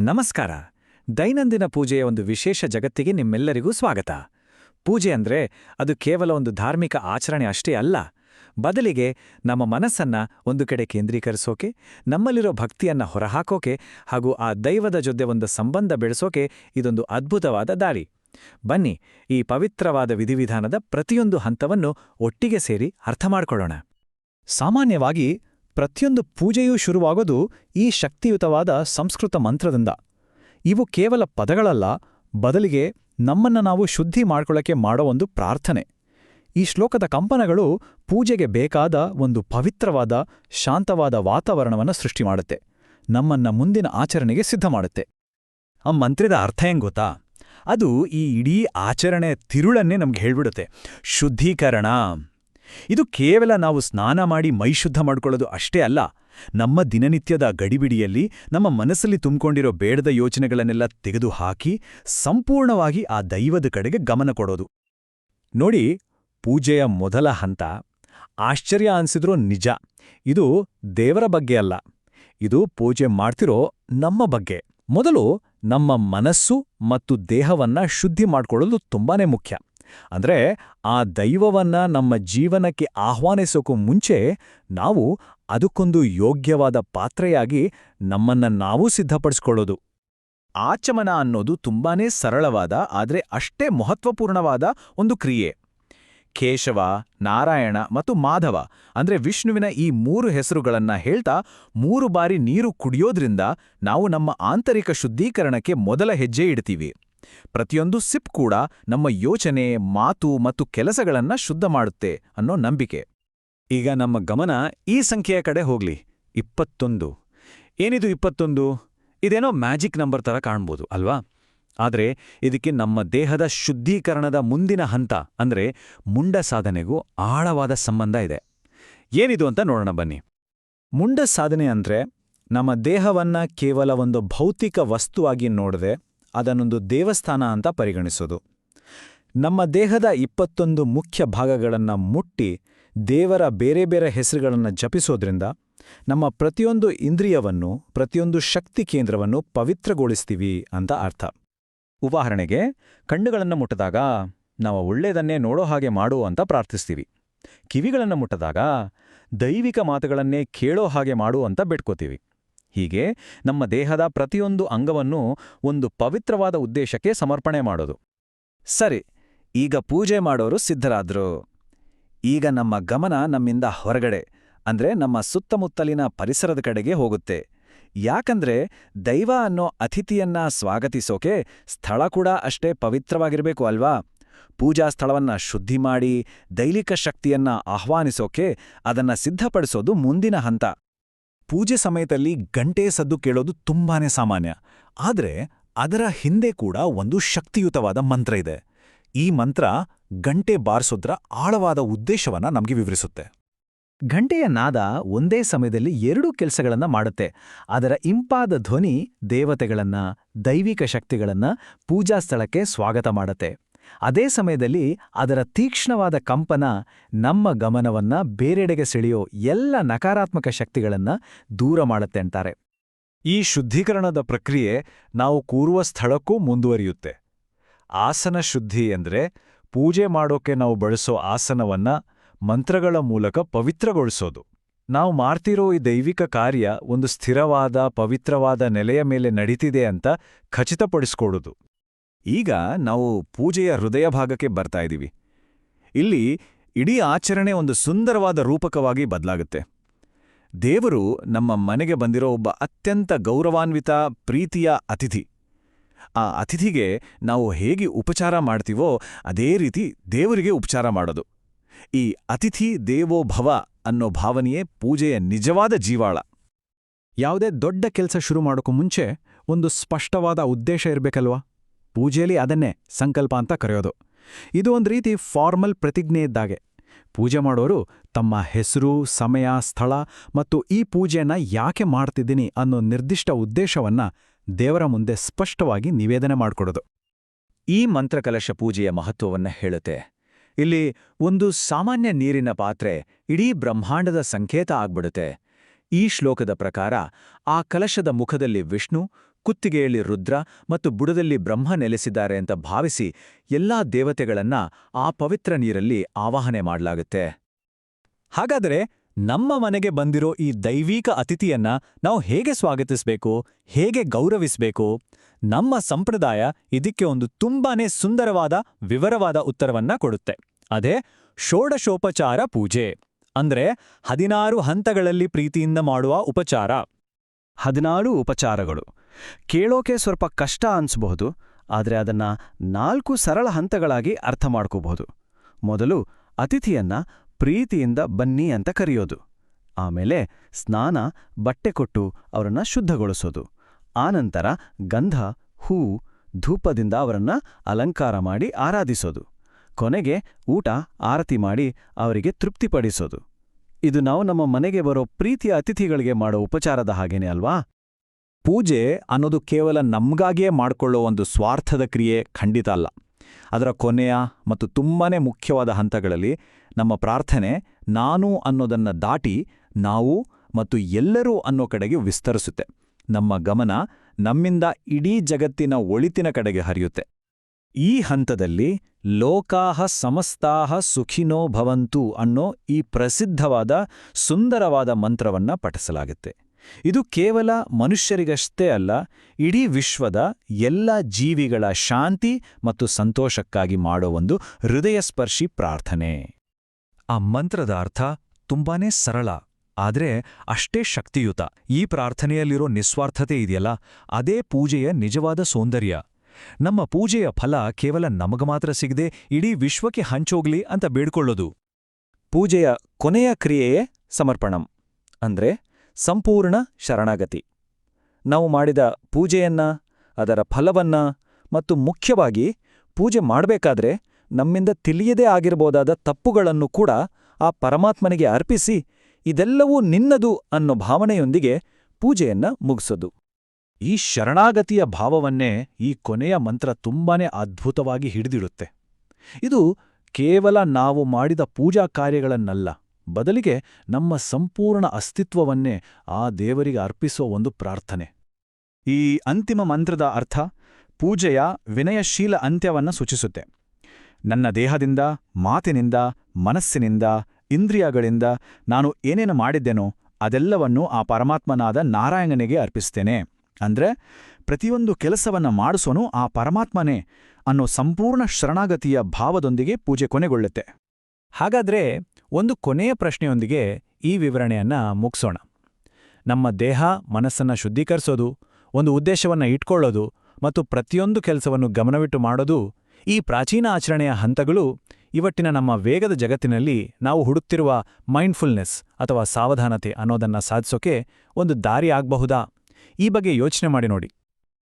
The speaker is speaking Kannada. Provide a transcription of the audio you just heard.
ನಮಸ್ಕಾರ. ದೈನಂದಿನ ಪೂಜೆಯ ಒಂದು ವಿಶೇಷ ಜಗತ್ತಿಗೆ ನಿಮ್ಮೆಲ್ಲರಿಗೂ ಸ್ವಾಗತ. ಪೂಜೆ ಅಂದ್ರೆ ಅದು ಕೇವಲ ಒಂದು ಧಾರ್ಮಿಕ ಆಚರಣೆ ಅಷ್ಟೇ ಅಲ್ಲ. ಬದಲಿಗೆ ನಮ್ಮ ಮನಸ್ಸನ್ನ ಒಂದು ಕಡೆ ಕೇಂದ್ರೀಕರಿಸೋಕೆ, ನಮ್ಮಲ್ಲಿರೋ ಭಕ್ತಿಯನ್ನ ಹೊರಹಾಕೋಕೆ ಹಾಗೂ ಆ ದೈವದ ಜೊತೆ ಒಂದು ಸಂಬಂಧ ಬೆಳೆಸೋಕೆ ಇದೊಂದು ಅದ್ಭುತವಾದ ದಾರಿ. ಬನ್ನಿ, ಈ ಪವಿತ್ರವಾದ ವಿಧಿವಿಧಾನದ ಪ್ರತಿಯೊಂದು ಹಂತವನ್ನು ಒಟ್ಟಿಗೆ ಸೇರಿ ಅರ್ಥ ಮಾಡಿಕೊಳ್ಳೋಣ. ಸಾಮಾನ್ಯವಾಗಿ ಪ್ರತಿಯೊಂದು ಪೂಜೆಯೂ ಶುರುವಾಗೋದು ಈ ಶಕ್ತಿಯುತವಾದ ಸಂಸ್ಕೃತ ಮಂತ್ರದಿಂದ. ಇವು ಕೇವಲ ಪದಗಳಲ್ಲ, ಬದಲಿಗೆ ನಮ್ಮನ್ನ ನಾವು ಶುದ್ಧಿ ಮಾಡ್ಕೊಳ್ಳೋಕೆ ಮಾಡೋ ಒಂದು ಪ್ರಾರ್ಥನೆ. ಈ ಶ್ಲೋಕದ ಕಂಪನಗಳು ಪೂಜೆಗೆ ಬೇಕಾದ ಒಂದು ಪವಿತ್ರವಾದ, ಶಾಂತವಾದ ವಾತಾವರಣವನ್ನು ಸೃಷ್ಟಿ ಮಾಡುತ್ತೆ. ನಮ್ಮನ್ನ ಮುಂದಿನ ಆಚರಣೆಗೆ ಸಿದ್ಧ ಮಾಡುತ್ತೆ. ಆ ಮಂತ್ರದ ಅರ್ಥ ಹೆಂಗ್ ಗೊತ್ತಾ? ಅದು ಈ ಇಡೀ ಆಚರಣೆ ತಿರುಳನ್ನೇ ನಮ್ಗೆ ಹೇಳ್ಬಿಡುತ್ತೆ. ಶುದ್ಧೀಕರಣ. ಇದು ಕೇವಲ ನಾವು ಸ್ನಾನ ಮಾಡಿ ಮೈಶುದ್ಧ ಮಾಡ್ಕೊಳ್ಳೋದು ಅಷ್ಟೇ ಅಲ್ಲ. ನಮ್ಮ ದಿನನಿತ್ಯದ ಗಡಿಬಿಡಿಯಲ್ಲಿ, ನಮ್ಮ ಮನಸ್ಸಲ್ಲಿ ತುಂಬಿಕೊಂಡಿರೋ ಬೇಡದ ಯೋಚನೆಗಳನ್ನೆಲ್ಲ ತೆಗೆದುಹಾಕಿ ಸಂಪೂರ್ಣವಾಗಿ ಆ ದೈವದ ಕಡೆಗೆ ಗಮನ ಕೊಡೋದು. ನೋಡಿ, ಪೂಜೆಯ ಮೊದಲ ಹಂತ, ಆಶ್ಚರ್ಯ ಅನ್ಸಿದ್ರೂ ನಿಜ. ಇದು ದೇವರ ಬಗ್ಗೆ ಅಲ್ಲ. ಇದು ಪೂಜೆ ಮಾಡ್ತಿರೋ ನಮ್ಮ ಬಗ್ಗೆ. ಮೊದಲು ನಮ್ಮ ಮನಸ್ಸು ಮತ್ತು ದೇಹವನ್ನ ಶುದ್ಧಿ ಮಾಡ್ಕೊಳ್ಳೋದು ತುಂಬಾನೇ ಮುಖ್ಯ. ಅಂದ್ರೆ ಆ ದೈವವನ್ನ ನಮ್ಮ ಜೀವನಕ್ಕೆ ಆಹ್ವಾನಿಸೋಕ್ಕೂ ಮುಂಚೆ ನಾವು ಅದಕ್ಕೊಂದು ಯೋಗ್ಯವಾದ ಪಾತ್ರೆಯಾಗಿ ನಮ್ಮನ್ನ ನಾವು ಸಿದ್ಧಪಡಿಸ್ಕೊಳ್ಳೋದು. ಆಚಮನ ಅನ್ನೋದು ತುಂಬಾನೇ ಸರಳವಾದ, ಆದರೆ ಅಷ್ಟೇ ಮಹತ್ವಪೂರ್ಣವಾದ ಒಂದು ಕ್ರಿಯೆ. ಕೇಶವ, ನಾರಾಯಣ ಮತ್ತು ಮಾಧವ ಅಂದ್ರೆ ವಿಷ್ಣುವಿನ ಈ ಮೂರು ಹೆಸರುಗಳನ್ನ ಹೇಳ್ತಾ ಮೂರು ಬಾರಿ ನೀರು ಕುಡಿಯೋದ್ರಿಂದ ನಾವು ನಮ್ಮ ಆಂತರಿಕ ಶುದ್ಧೀಕರಣಕ್ಕೆ ಮೊದಲ ಹೆಜ್ಜೆ ಇಡ್ತೀವಿ. ಪ್ರತಿಯೊಂದು ಸಿಪ್ ಕೂಡ ನಮ್ಮ ಯೋಚನೆ, ಮಾತು ಮತ್ತು ಕೆಲಸಗಳನ್ನ ಶುದ್ಧ ಮಾಡುತ್ತೆ ಅನ್ನೋ ನಂಬಿಕೆ. ಈಗ ನಮ್ಮ ಗಮನ ಈ ಸಂಖ್ಯೆಯ ಕಡೆ ಹೋಗ್ಲಿ. ಇಪ್ಪತ್ತೊಂದು. ಏನಿದು ಇಪ್ಪತ್ತೊಂದು? ಇದೇನೋ ಮ್ಯಾಜಿಕ್ ನಂಬರ್ ಥರ ಕಾಣ್ಬೋದು, ಅಲ್ವಾ? ಆದ್ರೆ ಇದಕ್ಕೆ ನಮ್ಮ ದೇಹದ ಶುದ್ಧೀಕರಣದ ಮುಂದಿನ ಹಂತ ಅಂದ್ರೆ ಮುಂಡ ಸಾಧನೆಗೂ ಆಳವಾದ ಸಂಬಂಧ ಇದೆ. ಏನಿದು ಅಂತ ನೋಡೋಣ ಬನ್ನಿ. ಮುಂಡ ಸಾಧನೆ ಅಂದ್ರೆ ನಮ್ಮ ದೇಹವನ್ನ ಕೇವಲ ಒಂದು ಭೌತಿಕ ವಸ್ತುವಾಗಿ ನೋಡದೆ ಅದನ್ನೊಂದು ದೇವಸ್ಥಾನ ಅಂತ ಪರಿಗಣಿಸೋದು. ನಮ್ಮ ದೇಹದ ಇಪ್ಪತ್ತೊಂದು ಮುಖ್ಯ ಭಾಗಗಳನ್ನ ಮುಟ್ಟಿ ದೇವರ ಬೇರೆ ಬೇರೆ ಹೆಸರುಗಳನ್ನು ಜಪಿಸೋದ್ರಿಂದ ನಮ್ಮ ಪ್ರತಿಯೊಂದು ಇಂದ್ರಿಯವನ್ನು, ಪ್ರತಿಯೊಂದು ಶಕ್ತಿ ಕೇಂದ್ರವನ್ನು ಪವಿತ್ರಗೊಳಿಸ್ತೀವಿ ಅಂತ ಅರ್ಥ. ಉದಾಹರಣೆಗೆ, ಕಣ್ಣುಗಳನ್ನು ಮುಟ್ಟದಾಗ ನಾವು ಒಳ್ಳೆಯದನ್ನೇ ನೋಡೋ ಹಾಗೆ ಮಾಡು ಅಂತ ಪ್ರಾರ್ಥಿಸ್ತೀವಿ. ಕಿವಿಗಳನ್ನು ಮುಟ್ಟದಾಗ ದೈವಿಕ ಮಾತುಗಳನ್ನೇ ಕೇಳೋ ಹಾಗೆ ಮಾಡು ಅಂತ ಬೇಡ್ಕೋತೀವಿ. ಹೀಗೆ ನಮ್ಮ ದೇಹದ ಪ್ರತಿಯೊಂದು ಅಂಗವನ್ನು ಒಂದು ಪವಿತ್ರವಾದ ಉದ್ದೇಶಕ್ಕೆ ಸಮರ್ಪಣೆ ಮಾಡೋದು. ಸರಿ, ಈಗ ಪೂಜೆ ಮಾಡೋರು ಸಿದ್ಧರಾದ್ರು. ಈಗ ನಮ್ಮ ಗಮನ ನಮ್ಮಿಂದ ಹೊರಗಡೆ, ಅಂದ್ರೆ ನಮ್ಮ ಸುತ್ತಮುತ್ತಲಿನ ಪರಿಸರದ ಕಡೆಗೆ ಹೋಗುತ್ತೆ. ಯಾಕಂದ್ರೆ ದೈವ ಅನ್ನೋ ಅತಿಥಿಯನ್ನ ಸ್ವಾಗತಿಸೋಕೆ ಸ್ಥಳ ಕೂಡ ಅಷ್ಟೇ ಪವಿತ್ರವಾಗಿರಬೇಕು ಅಲ್ವಾ? ಪೂಜಾ ಸ್ಥಳವನ್ನ ಶುದ್ಧಿ ಮಾಡಿ ದೈಲಿಕ ಶಕ್ತಿಯನ್ನ ಆಹ್ವಾನಿಸೋಕೆ ಅದನ್ನ ಸಿದ್ಧಪಡಿಸೋದು ಮುಂದಿನ ಹಂತ. ಪೂಜೆ ಸಮಯದಲ್ಲಿ ಗಂಟೆ ಸದ್ದು ಕೇಳೋದು ತುಂಬಾನೇ ಸಾಮಾನ್ಯ. ಆದರೆ ಅದರ ಹಿಂದೆ ಕೂಡ ಒಂದು ಶಕ್ತಿಯುತವಾದ ಮಂತ್ರ ಇದೆ. ಈ ಮಂತ್ರ ಗಂಟೆ ಬಾರಿಸೋದ್ರ ಆಳವಾದ ಉದ್ದೇಶವನ್ನ ನಮಗೆ ವಿವರಿಸುತ್ತೆ. ಗಂಟೆಯ ನಾದ ಒಂದೇ ಸಮಯದಲ್ಲಿ ಎರಡೂ ಕೆಲಸಗಳನ್ನ ಮಾಡುತ್ತೆ. ಅದರ ಇಂಪಾದ ಧ್ವನಿ ದೇವತೆಗಳನ್ನ, ದೈವಿಕ ಶಕ್ತಿಗಳನ್ನ ಪೂಜಾ ಸ್ಥಳಕ್ಕೆ ಸ್ವಾಗತ ಮಾಡುತ್ತೆ. ಅದೇ ಸಮಯದಲ್ಲಿ ಅದರ ತೀಕ್ಷ್ಣವಾದ ಕಂಪನ ನಮ್ಮ ಗಮನವನ್ನ ಬೇರೆಡೆಗೆ ಸೆಳೆಯೋ ಎಲ್ಲ ನಕಾರಾತ್ಮಕ ಶಕ್ತಿಗಳನ್ನ ದೂರ ಮಾಡುತ್ತೆ ಅಂತಾರೆ. ಈ ಶುದ್ಧೀಕರಣದ ಪ್ರಕ್ರಿಯೆ ನಾವು ಕೂರುವ ಸ್ಥಳಕ್ಕೂ ಮುಂದುವರಿಯುತ್ತೆ. ಆಸನ ಶುದ್ಧಿ ಅಂದ್ರೆ ಪೂಜೆ ಮಾಡೋಕೆ ನಾವು ಬಳಸೋ ಆಸನವನ್ನ ಮಂತ್ರಗಳ ಮೂಲಕ ಪವಿತ್ರಗೊಳಿಸೋದು. ನಾವು ಮಾಡ್ತಿರೋ ಈ ದೈವಿಕ ಕಾರ್ಯ ಒಂದು ಸ್ಥಿರವಾದ, ಪವಿತ್ರವಾದ ನೆಲೆಯ ಮೇಲೆ ನಡೀತಿದೆ ಅಂತ ಖಚಿತಪಡಿಸ್ಕೊಡೋದು. ಈಗ ನಾವು ಪೂಜೆಯ ಹೃದಯ ಭಾಗಕ್ಕೆ ಬರ್ತಾ ಇದ್ದೀವಿ. ಇಲ್ಲಿ ಇಡೀ ಆಚರಣೆ ಒಂದು ಸುಂದರವಾದ ರೂಪಕವಾಗಿ ಬದಲಾಗುತ್ತೆ. ದೇವರು ನಮ್ಮ ಮನೆಗೆ ಬಂದಿರೋ ಒಬ್ಬ ಅತ್ಯಂತ ಗೌರವಾನ್ವಿತ, ಪ್ರೀತಿಯ ಅತಿಥಿ. ಆ ಅತಿಥಿಗೆ ನಾವು ಹೇಗೆ ಉಪಚಾರ ಮಾಡ್ತೀವೋ ಅದೇ ರೀತಿ ದೇವರಿಗೆ ಉಪಚಾರ ಮಾಡೋದು. ಈ ಅತಿಥಿ ದೇವೋ ಭವ ಅನ್ನೋ ಭಾವನೆಯೇ ಪೂಜೆಯ ನಿಜವಾದ ಜೀವಾಳ. ಯಾವುದೇ ದೊಡ್ಡ ಕೆಲಸ ಶುರು ಮಾಡೋಕ್ಕೂ ಮುಂಚೆ ಒಂದು ಸ್ಪಷ್ಟವಾದ ಉದ್ದೇಶ ಇರಬೇಕಲ್ವಾ? ಪೂಜೆಯಲ್ಲಿ ಅದನ್ನೇ ಸಂಕಲ್ಪ ಅಂತ ಕರೆಯೋದು. ಇದು ಒಂದು ರೀತಿ ಫಾರ್ಮಲ್ ಪ್ರತಿಜ್ಞೆ ಇದ್ದಾಗೆ. ಪೂಜೆ ಮಾಡೋರು ತಮ್ಮ ಹೆಸರು, ಸಮಯ, ಸ್ಥಳ ಮತ್ತು ಈ ಪೂಜೆಯನ್ನ ಯಾಕೆ ಮಾಡ್ತಿದ್ದೀನಿ ಅನ್ನೋ ನಿರ್ದಿಷ್ಟ ಉದ್ದೇಶವನ್ನ ದೇವರ ಮುಂದೆ ಸ್ಪಷ್ಟವಾಗಿ ನಿವೇದನೆ ಮಾಡ್ಕೊಡೋದು. ಈ ಮಂತ್ರಕಲಶ ಪೂಜೆಯ ಮಹತ್ವವನ್ನ ಹೇಳುತ್ತೆ. ಇಲ್ಲಿ ಒಂದು ಸಾಮಾನ್ಯ ನೀರಿನ ಪಾತ್ರೆ ಇಡೀ ಬ್ರಹ್ಮಾಂಡದ ಸಂಕೇತ ಆಗ್ಬಿಡುತ್ತೆ. ಈ ಶ್ಲೋಕದ ಪ್ರಕಾರ ಆ ಕಲಶದ ಮುಖದಲ್ಲಿ ವಿಷ್ಣು ಕುತ್ತಿಗೆಯಲ್ಲಿ ರುದ್ರ ಮತ್ತು ಬುಡದಲ್ಲಿ ಬ್ರಹ್ಮ ನೆಲೆಸಿದ್ದಾರೆ ಅಂತ ಭಾವಿಸಿ ಎಲ್ಲಾ ದೇವತೆಗಳನ್ನ ಆ ಪವಿತ್ರ ನೀರಲ್ಲಿ ಆವಾಹನೆ ಮಾಡಲಾಗುತ್ತೆ. ಹಾಗಾದರೆ ನಮ್ಮ ಮನೆಗೆ ಬಂದಿರೋ ಈ ದೈವೀಕ ಅತಿಥಿಯನ್ನ ನಾವು ಹೇಗೆ ಸ್ವಾಗತಿಸಬೇಕು, ಹೇಗೆ ಗೌರವಿಸಬೇಕು? ನಮ್ಮ ಸಂಪ್ರದಾಯ ಇದಕ್ಕೆ ಒಂದು ತುಂಬಾನೇ ಸುಂದರವಾದ, ವಿವರವಾದ ಉತ್ತರವನ್ನ ಕೊಡುತ್ತೆ. ಅದೇ ಷೋಡಶೋಪಚಾರ ಪೂಜೆ. ಅಂದ್ರೆ ಹದಿನಾರು ಹಂತಗಳಲ್ಲಿ ಪ್ರೀತಿಯಿಂದ ಮಾಡುವ ಉಪಚಾರ. ಹದಿನಾರು ಉಪಚಾರಗಳು. ಕೇಳೋಕೆ ಸ್ವಲ್ಪ ಕಷ್ಟ ಅನ್ಸಬಹುದು, ಆದರೆ ಅದನ್ನ ನಾಲ್ಕು ಸರಳ ಹಂತಗಳಾಗಿ ಅರ್ಥ ಮಾಡ್ಕೋಬಹುದು. ಮೊದಲು ಅತಿಥಿಯನ್ನ ಪ್ರೀತಿಯಿಂದ ಬನ್ನಿ ಅಂತ ಕರೆಯೋದು. ಆಮೇಲೆ ಸ್ನಾನ, ಬಟ್ಟೆ ಕೊಟ್ಟು ಅವರನ್ನ ಶುದ್ಧಗೊಳಿಸೋದು. ಆನಂತರ ಗಂಧ, ಹೂ, ಧೂಪದಿಂದ ಅವರನ್ನ ಅಲಂಕಾರ ಮಾಡಿ ಆರಾಧಿಸೋದು. ಕೊನೆಗೆ ಊಟ, ಆರತಿ ಮಾಡಿ ಅವರಿಗೆ ತೃಪ್ತಿಪಡಿಸೋದು. ಇದು ನಾವು ನಮ್ಮ ಮನೆಗೆ ಬರೋ ಪ್ರೀತಿಯ ಅತಿಥಿಗಳಿಗೆ ಮಾಡೋ ಉಪಚಾರದ ಹಾಗೇನೆ ಅಲ್ವಾ? ಪೂಜೆ ಅನ್ನೋದು ಕೇವಲ ನಮ್ಗಾಗಿಯೇ ಮಾಡಿಕೊಳ್ಳೋ ಒಂದು ಸ್ವಾರ್ಥದ ಕ್ರಿಯೆ ಖಂಡಿತ ಅಲ್ಲ. ಅದರ ಕೊನೆಯ ಮತ್ತು ತುಂಬಾನೇ ಮುಖ್ಯವಾದ ಹಂತಗಳಲ್ಲಿ ನಮ್ಮ ಪ್ರಾರ್ಥನೆ ನಾನು ಅನ್ನೋದನ್ನ ದಾಟಿ ನಾವು ಮತ್ತು ಎಲ್ಲರೂ ಅನ್ನೋ ಕಡೆಗೆ ವಿಸ್ತರಿಸುತ್ತೆ. ನಮ್ಮ ಗಮನ ನಮ್ಮಿಂದ ಇಡೀ ಜಗತ್ತಿನ ಒಳಿತಿನ ಕಡೆಗೆ ಹರಿಯುತ್ತೆ. ಈ ಹಂತದಲ್ಲಿ ಲೋಕಾಹ ಸಮಸ್ತಾಹ ಸುಖಿನೋ ಭವಂತು ಅನ್ನೋ ಈ ಪ್ರಸಿದ್ಧವಾದ ಸುಂದರವಾದ ಮಂತ್ರವನ್ನ ಪಠಿಸಲಾಗುತ್ತೆ. ಇದು ಕೇವಲ ಮನುಷ್ಯರಿಗಷ್ಟೇ ಅಲ್ಲ, ಇಡೀ ವಿಶ್ವದ ಎಲ್ಲ ಜೀವಿಗಳ ಶಾಂತಿ ಮತ್ತು ಸಂತೋಷಕ್ಕಾಗಿ ಮಾಡೋ ಒಂದು ಹೃದಯಸ್ಪರ್ಶಿ ಪ್ರಾರ್ಥನೆ. ಆ ಮಂತ್ರದ ಅರ್ಥ ತುಂಬಾನೇ ಸರಳ, ಆದರೆ ಅಷ್ಟೇ ಶಕ್ತಿಯುತ. ಈ ಪ್ರಾರ್ಥನೆಯಲ್ಲಿರೋ ನಿಸ್ವಾರ್ಥತೆ ಇದೆಯಲ್ಲ, ಅದೇ ಪೂಜೆಯ ನಿಜವಾದ ಸೌಂದರ್ಯ. ನಮ್ಮ ಪೂಜೆಯ ಫಲ ಕೇವಲ ನಮಗ ಮಾತ್ರ ಸಿಗದೆ ಇಡೀ ವಿಶ್ವಕ್ಕೆ ಹಂಚೋಗ್ಲಿ ಅಂತ ಬೇಡ್ಕೊಳ್ಳೋದು. ಪೂಜೆಯ ಕೊನೆಯ ಕ್ರಿಯೆಯೇ ಸಮರ್ಪಣಂ, ಅಂದ್ರೆ ಸಂಪೂರ್ಣ ಶರಣಾಗತಿ. ನಾವು ಮಾಡಿದ ಪೂಜೆಯನ್ನ, ಅದರ ಫಲವನ್ನ ಮತ್ತು ಮುಖ್ಯವಾಗಿ ಪೂಜೆ ಮಾಡಬೇಕಾದ್ರೆ ನಮ್ಮಿಂದ ತಿಳಿಯದೇ ಆಗಿರಬಹುದಾದ ತಪ್ಪುಗಳನ್ನು ಕೂಡ ಆ ಪರಮಾತ್ಮನಿಗೆ ಅರ್ಪಿಸಿ ಇದೆಲ್ಲವೂ ನಿನ್ನದು ಅನ್ನೋ ಭಾವನೆಯೊಂದಿಗೆ ಪೂಜೆಯನ್ನ ಮುಗಿಸೋದು. ಈ ಶರಣಾಗತಿಯ ಭಾವವನ್ನೇ ಈ ಕೊನೆಯ ಮಂತ್ರ ತುಂಬಾನೇ ಅದ್ಭುತವಾಗಿ ಹಿಡಿದಿಡುತ್ತೆ. ಇದು ಕೇವಲ ನಾವು ಮಾಡಿದ ಪೂಜಾ ಕಾರ್ಯಗಳನ್ನಲ್ಲ. ಬದಲಿಗೆ ನಮ್ಮ ಸಂಪೂರ್ಣ ಅಸ್ತಿತ್ವವನ್ನೇ ಆ ದೇವರಿಗೆ ಅರ್ಪಿಸೋ ಒಂದು ಪ್ರಾರ್ಥನೆ. ಈ ಅಂತಿಮ ಮಂತ್ರದ ಅರ್ಥ ಪೂಜೆಯ ವಿನಯಶೀಲ ಅಂತ್ಯವನ್ನ ಸೂಚಿಸುತ್ತೆ. ನನ್ನ ದೇಹದಿಂದ, ಮಾತಿನಿಂದ, ಮನಸ್ಸಿನಿಂದ, ಇಂದ್ರಿಯಗಳಿಂದ ನಾನು ಏನೇನು ಮಾಡಿದ್ದೆನೋ ಅದೆಲ್ಲವನ್ನೂ ಆ ಪರಮಾತ್ಮನಾದ ನಾರಾಯಣನಿಗೆ ಅರ್ಪಿಸ್ತೇನೆ. ಅಂದ್ರೆ ಪ್ರತಿಯೊಂದು ಕೆಲಸವನ್ನ ಮಾಡಿಸೋನು ಆ ಪರಮಾತ್ಮನೇ ಅನ್ನೋ ಸಂಪೂರ್ಣ ಶರಣಾಗತಿಯ ಭಾವದೊಂದಿಗೆ ಪೂಜೆ ಕೊನೆಗೊಳ್ಳುತ್ತೆ. ಹಾಗಾದ್ರೆ ಒಂದು ಕೊನೆಯ ಪ್ರಶ್ನೆಯೊಂದಿಗೆ ಈ ವಿವರಣೆಯನ್ನ ಮುಗಿಸೋಣ. ನಮ್ಮ ದೇಹ ಮನಸ್ಸನ್ನ ಶುದ್ಧೀಕರಿಸೋದು, ಒಂದು ಉದ್ದೇಶವನ್ನ ಇಟ್ಕೊಳ್ಳೋದು ಮತ್ತು ಪ್ರತಿಯೊಂದು ಕೆಲಸವನ್ನು ಗಮನವಿಟ್ಟು ಮಾಡೋದು ಈ ಪ್ರಾಚೀನ ಆಚರಣೆಯ ಹಂತಗಳು ಇವಟ್ಟಿನ ನಮ್ಮ ವೇಗದ ಜಗತ್ತಿನಲ್ಲಿ ನಾವು ಹುಡುಕ್ತಿರುವ ಮೈಂಡ್ಫುಲ್ನೆಸ್ ಅಥವಾ ಸಾವಧಾನತೆ ಅನ್ನೋದನ್ನ ಸಾಧಿಸೋಕೆ ಒಂದು ದಾರಿ ಆಗಬಹುದಾ? ಈ ಬಗ್ಗೆ ಯೋಚನೆ ಮಾಡಿ ನೋಡಿ.